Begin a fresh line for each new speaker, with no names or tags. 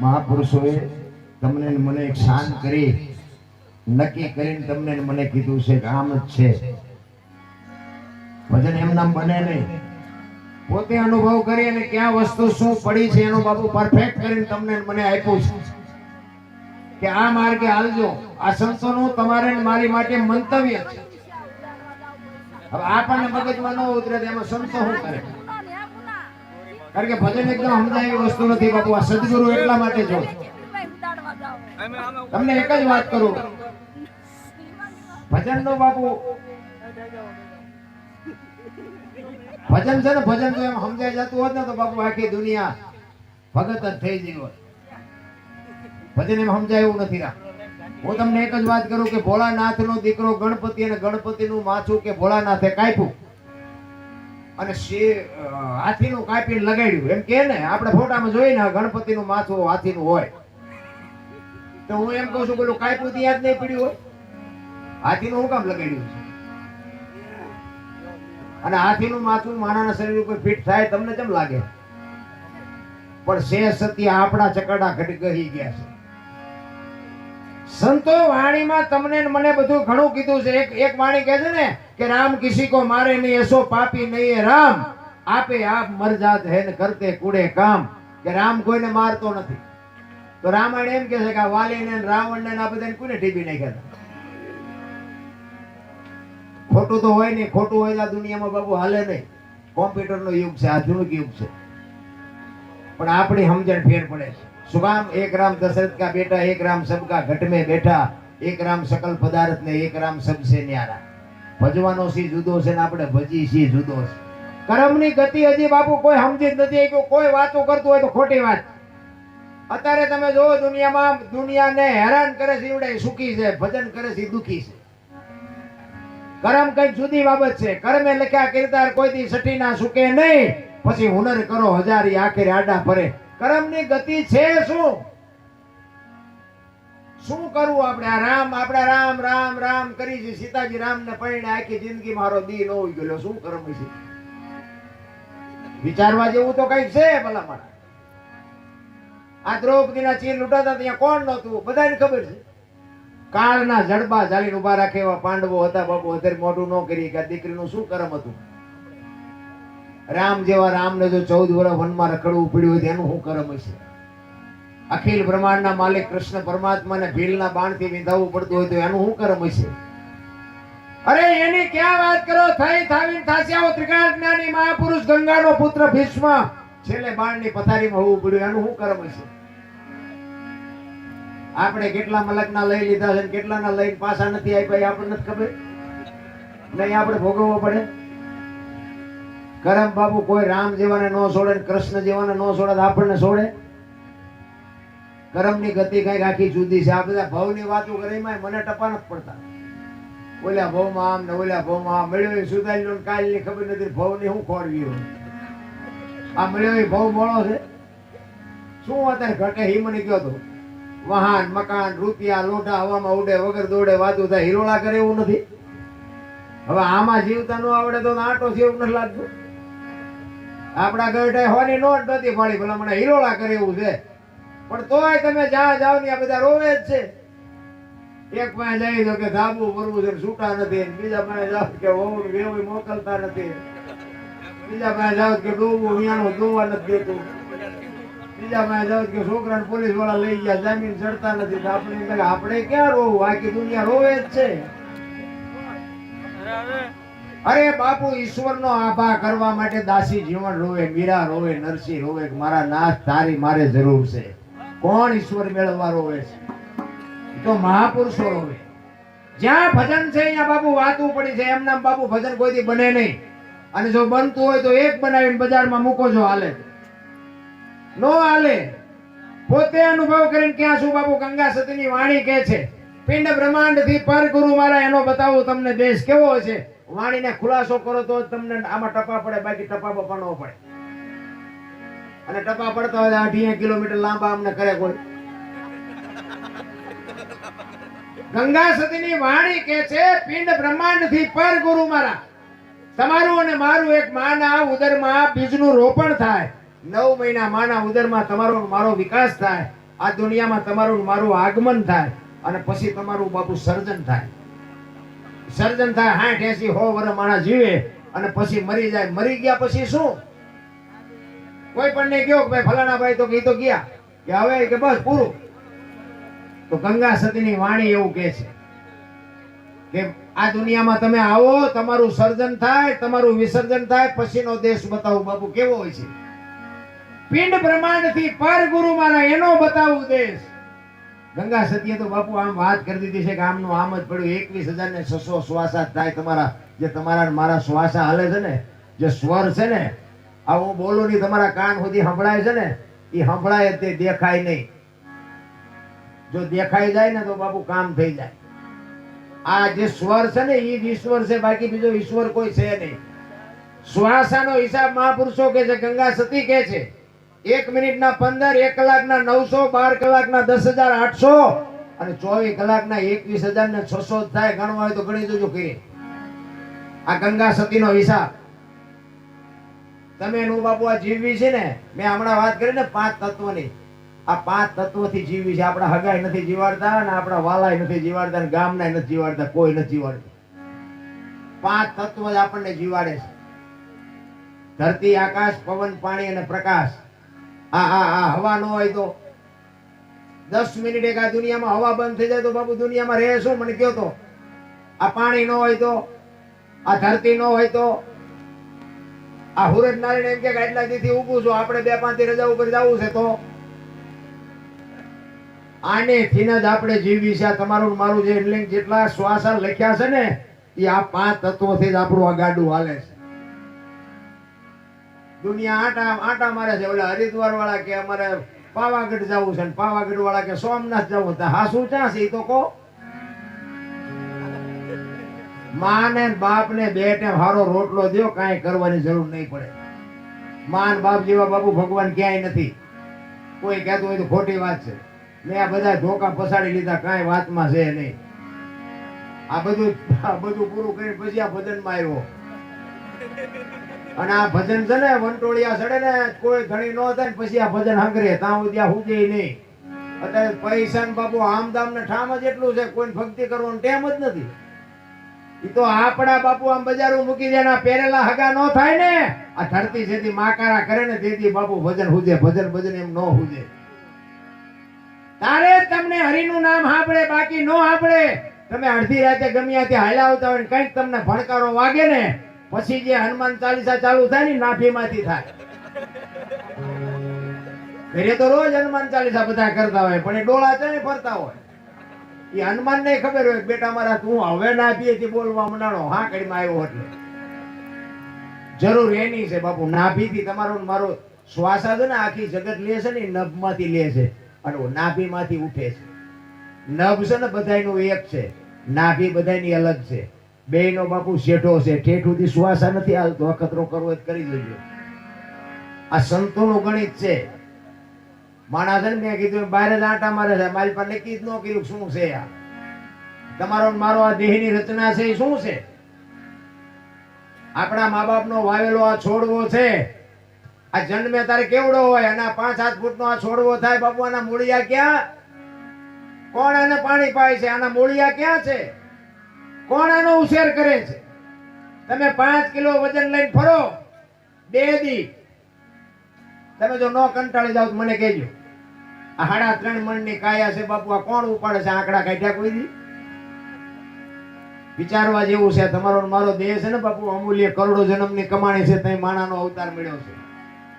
મહાપુરુષોએ તમને મને એક શાંત કરી, નક્કી કરીને તમને મને કીધું છે કે આમ જ છે. ભજન એમ નામ બને નહીં. પોતે અનુભવ કરી અને ક્યાં વસ્તુ શું પડી છે એનો બાબુ પરફેક્ટ કરીને તમને મને આપ્યું છે. કે આ માર્ગે હાલજો. આ સંતોનું તમારે મારી માટે મંતવ્ય છે. હવે આપણને મગજમાં ન ઉતરે તેમાં સંતો શું કરે? કારણ કે ભજન એકદમ સમજાય એવી વસ્તુ નથી બાપુ. આ સદગુરુ એટલા માટે જો તમને એક જ વાત કરું. ભજન નો બાપુ. ભજન છે ને, ભજન તો એમ સમજાઈ જતું હોત ને તો બાપુ આખી દુનિયા ભગત જ થઈ ગઈ હોત. ભજન એમ સમજાય એવું નથી હું તમને એક જ વાત કરું કે ભોળાનાથ નો દીકરો ગણપતિ અને ગણપતિ નું માથું કે ભોળાનાથે કાપ્યું? અને હાથી નું કાપીને લગાડ્યું. એમ કે ને, આપણે ફોટામાં ગણપતિ નું માથું હાથી નું હોય. તો હું એમ કહું છું પેલું કાપ્યું યાદ નહીં પડ્યું હોય? હાથી નું હું કામ લગાડ્યું છે? અને હાથી નું માથું માણાના શરીર ઉપર ફિટ થાય, તમને કેમ લાગે? પણ શે સત્ય આપણા ચકડા ગઈ ગયા છે. સંતો વાણીમાં તમને મને બધું ઘણું કીધું છે. એક એક વાણી કહે છે ને કે રામ કિસી કો મારે નહીં, એસો પાપી નહીં એ રામ. આપે આપ મરજાત હે ને કરતે કુડે કામ. કે રામ કોઈને મારતો નથી. તો રામાયણ એમ કે છે કે વાલીને રાવણને આ બધાને કોને ટીબી નાખ્યા? ખોટું તો હોય નહીં, ખોટું હોય આ દુનિયામાં બાબુ હાલે નહીં. કોમ્પ્યુટરનો યુગ છે, આધુનિક યુગ છે. પણ આપણી સમજણ ફેર પડે છે. કામ? એક રામ દશરથ કા બેટા, એક રામ સબકા ઘટ में બેઠા. એક રામ સકલ પદાર્થ ને એક રામ સબસે ન્યારા. ભજવાનો સી જુદો છે ને આપણે ભજી સી જુદો છે. કર્મની ગતિ હજી બાપુ કોઈ સમજી જ નથી કે કોઈ વાતો કરતું હોય તો ખોટી વાત. અત્યારે તમે જો દુનિયામાં દુનિયાને હેરાન કરે છે, એવડે સુખી છે, ભજન કરે છે, દુખી છે. કર્મ કઈ જુદી બાબત છે. કર્મે લખ્યા કિરદાર કોઈ દી સઠી ના સુકે નહીં. પછી હુનર કરો, હજારી આખરે આડા ફરે. કર્મની ગતિ છે શું? શું કરવું આપણે? આ રામ, આપણા રામ રામ રામ કરી છે. સીતાજી રામ ને પરિણે આખી જિંદગી મારો દી ન હોય ગયેલો શું કરવું છે? વિચારવા જેવું તો કંઈક છે ભલા મારા આ દ્રૌપદીના ચીર લૂંટાતા ત્યાં કોણ નહોતું? બધાને ખબર છે. કાળના જડબા ચાલીને ઊભા રાખે એવા પાંડવો હતા. બાપુ અત્યારે મોઢું ન કરી કે દીકરીનું શું કરમ હતું? રામ જેવા રામને જો ચૌદ વર્ષ વનમાં રખડવું પડ્યું હોય એનું શું કરમ હશે અખિલ બ્રહ્માંડના માલિક કૃષ્ણ પરમાત્માને ભીલના બાણથી વિંધાવવું પડતું હોય તો એનું શું કર્મ હશે? અરે એની ક્યાં વાત કરો? થઈ થાવીન થાસ્યાઓ ત્રિકાળ જ્ઞાની મહાપુરુષ ગંગાનો પુત્ર ભીષ્મ. છેલ્લે બાણની પથારીમાં હોવું પડ્યું. એનું શું કરમ હશે? આપણે કેટલા મલકના લઈ લીધા છે કેટલાના લઈને પાછા નથી આપ્યા એ આપણને નથી ખબર? નહીં આપણે ભોગવવો પડે? કરમ બાબુ કોઈ રામ જેવાને ન છોડે કૃષ્ણ જેવાને ન છોડે આપણને છોડે? કરમની ગતિ કઈ આખી જુદી છે? આ બધા ભવની વાતો કરે એમાં મને ટપા નથી પડતા. ઓલા ભવમાં આમ ને ઓલા ભવમાં આમ. મળ્યો સુધારી લો કાલની ખબર નથી, ભવની હું ખોરવી હોય? આ મળ્યો ભાવ મોળો છે? શું અત્યારે ઘટે? હિ મને કયો તો. વાહન, મકાન, રૂપિયા લોટા હવામાં ઉડે, વગર દોડે, વાતું થાય. હિરોળા કરે એવું નથી? હવે આમાં જીવતા ન આવડે તો આટો છે એવું નથી લાગતું? આપણા ગઢે હોની નોટ નથી ફાળી ભલા મને હિરોળા કરે એવું છે. પણ તોય તમે જા જાવ ને આ બધા રોવે જ છે. એક પાસે જઈ તો કે ધાબુ ભરવું છે છૂટા નથી. બીજા પાસે જાવ કે વહુ વેવું મોકલતા નથી. બીજા પાસે જાવ કે ડૂબું વિયાનું ડૂબવા નથી દેતું. બીજા માં જાવ કે છોકરા પોલીસવાળા લઈ ગયા, જામીન ચડતા નથી. તો આપણે આપણે ક્યાં રોવું? આખી દુનિયા રોવે જ છે. અરે બાપુ, ઈશ્વરનો આભાર કરવા માટે દાસી જીવન રોવે, મીરા રોવે, નરસિંહ રોવે મારા નાથ તારી મારે જરૂર છે. કોણ ઈશ્વર મેળવવા રોવે છે? તો મહાપુરુષો રોવે. જ્યાં ભજન છે અહીંયા બાપુ વાતું પડી છે. એમના બાપુ ભજન કોઈથી બને નહીં. અને જો બનતું હોય તો એક બનાવીને બજારમાં મૂકો છો હાલે. નો હાલે. પોતે અનુભવ કરીને ક્યાં શું બાપુ ગંગા સતીની વાણી કહે છે? પિંડ બ્રહ્માંડથી પર ગુરુ મારા, એનો બતાવું તમને દેશ કેવો છે વાણીને ખુલાસો કરો તો તમને આમાં ટપા પડે, બાકી ટપા બપા ન પડે. અને ટપા પડતા હોય અઢી કિલોમીટર લાંબા અમને કરે કોઈ. ગંગા સતીની વાણી કે છે, પિંડ બ્રહ્માંડથી પર ગુરુ મારા. તમારું અને મારું એક માના ઉદરમાં બીજનું રોપણ થાય. નવ મહિના માના ઉદરમાં તમારો મારો વિકાસ થાય. આ દુનિયામાં તમારું મારું આગમન થાય. અને પછી તમારું બાપુ સર્જન થાય. સર્જન થાય, હાઠ એસી હો વર માણસ જીવે. અને પછી મરી જાય. મરી ગયા પછી શું? કોઈ પણ ને કયો ભાઈ ફલાણા ભાઈ તો કે તો ગયા કે હવે કે બસ પૂરું. તો ગંગા સતીની વાણી એવું કહે છે કે આ દુનિયામાં તમે આવો, તમારું સર્જન થાય, તમારું વિસર્જન થાય, પછીનો દેશ બતાવું બાપુ, કેવો હોય છે? પિંડ બ્રહ્માંડથી પર ગુરુ મારા એનો બતાવું દેશ. ગંગા સતીએ તો બાપુ આમ વાત કરી દીધી છે કે આમનું આમ જ પડ્યું. એકવીસ હજાર ને છસો શ્વાસા થાય તમારા, જે તમારા મારા શ્વાસા હાલે છે ને, જે સ્વર છે ને આ હું બોલું નહીં તમારા કાન સુધી સંભળાય છે ને એ સંભળાય તે, દેખાય નહીં. જો દેખાઈ જાય ને તો બાપુ કામ થઈ જાય. આ જે સ્વર છે ને એ જ ઈશ્વર છે, બાકી બીજો ઈશ્વર કોઈ છે નહીં. શ્વાસાનો હિસાબ મહાપુરુષો કે છે, ગંગા સતી કે છે, એક મિનિટના પંદર, એક કલાકના નવસો, બાર કલાકના દસ હજાર આઠસો અને ચોવીસ કલાકના એકવીસ હજાર ને છસો થાય, ગણવા હોય તો ગણી દેજો કરીએ આ ગંગા સતીનો હિસાબ. તમે એનું બાપુ આ જીવવી છે ને, મેં હમણાં વાત કરી ને પાંચ તત્વની. આ પાંચ તત્વોથી જીવવી છે. આપણા હગાઈ નથી જીવાડતા અને આપણા વાલાય નથી જીવાડતા અને ગામના નથી જીવાડતા, કોઈ નથી જીવાડતું. પાંચ તત્વ જ આપણને જીવાડે છે. ધરતી, આકાશ, પવન, પાણી અને પ્રકાશ. આ આ આ હવા ન હોય તો. દસ મિનિટ એક આ દુનિયામાં હવા બંધ થઈ જાય તો બાપુ દુનિયામાં રહે શું મને કયો તો. આ પાણી ન હોય તો. આ ધરતી ન હોય તો. આ હુરજ નારાયણ એમ કે આટલા દીથી ઊભું છું, આપણે બે પાંચ રજા ઉપર જવું છે તો? આને થીને જ આપણે જીવી છે તમારું મારું જે લિંગ જેટલા શ્વાસા લખ્યા છે ને, એ આ પાંચ તત્વોથી જ આપણું આ ગાડું હાલે છે. દુનિયા આટા આટા મારે છે, ઓલા હરિદ્વાર વાળા કે અમારે પાવાગઢ જવું છે પાવાગઢ વાળા કે સોમનાથ જવું છે, હા, શું ક્યાં છે એ તો કહો? માં ને બાપ ને બે ટાઈમ હારો રોટલો દ્યો, કાંઈ કરવાની જરૂર નહીં પડે. માન બાપ જેવા બાપુ ભગવાન ક્યાંય નથી. કોઈ કહેતું હોય તો ખોટી વાત છે. મેં આ બધા ધોકા પસાડી લીધા, કાંઈ વાતમાં છે નહીં. આ બધું આ બધું પૂરું કરી પછી આ ભજનમાં આવ્યો. અને આ ભજન છે ને, વંટોળિયા ચડે ને, કોઈ ઘણી ન થાય પછી આ ભજન હંગરે, ત્યાં ત્યાં હુજે નહીં. અત્યારે પૈસા ને બાપુ આમદામ ને ઠામ જ એટલું છે કોઈ ભક્તિ કરવાનું ટેમ જ નથી. ઈ તો આપણા બાપુ આમ બજારું મૂકી દે પહેરેલા હગા ન થાય ને. આ ધરતી જેથી માકારા કરે ને તેથી બાપુ ભજન હુજે, ભજન ભજન એમ ન હુજે. તારે તમને હરિનું નામ સાંભળે, બાકી ન સાંભળે. તમે અડધી રાતે ગમ્યા ત્યાં હાલ્યા આવતા હોય કંઈક તમને ભણકારો વાગે ને, પછી જે હનુમાન ચાલીસા ચાલુ થાય ને નાભીમાંથી થાય. ઘરે તો રોજ હનુમાન ચાલીસા બધા કરતા હોય, પણ એ ડોળા ચાલી ફરતા હોય. એ હનુમાન ને ખબર હોય બેટા મારા તું હવે ના પીએથી બોલવા મનાણો. હા, કડીમાં આવ્યો એટલે જરૂર એની છે બાપુ નાભીથી તમારો મારો શ્વાસ જ ને આખી જગત લે છે ને નભમાંથી લે છે. અને નાભીમાંથી ઉઠે છે. નભ છે ને બધાયનું એક છે. નાભી બધાની અલગ છે. બેયનો બાપુ શેઠો છે. ઠેઠ સુધી શ્વાસા નથી હાલતો. અખતરો કરવો કરી દેજો આ સંતોનો ગણિત છે. માણસ મેં કીધું બહાર જ આંટા મારે છે. મારી પાસે નક્કી જ ન કર્યું શું છે આ. તમારો મારો આ દેહની રચના છે એ શું છે? આપણા મા બાપનો વાવેલો આ છોડવો છે. આ જન્મે તારે કેવડો હોય? અને પાંચ સાત ફૂટનો આ છોડવો થાય? બાપુ આના મૂળિયા ક્યાં? કોણ એને પાણી પાય છે? આના મૂળિયા ક્યાં છે? કોણ એનો ઉછેર કરે છે? તમે પાંચ કિલો વજન લઈને ફરો. બે દી. તમે જો ન કંટાળી જાવ મને કહેજો. આ સાડા ત્રણ મણની કાયા છે બાપુ, આ કોણ ઉપાડે છે? આંકડા કાઢ્યા કોઈ દી? વિચારવા જેવું છે. તમારો મારો દેહ છે ને બાપુ, અમૂલ્ય કરોડો જન્મની કમાણી છે તઈ માણાનો અવતાર મળ્યો છે.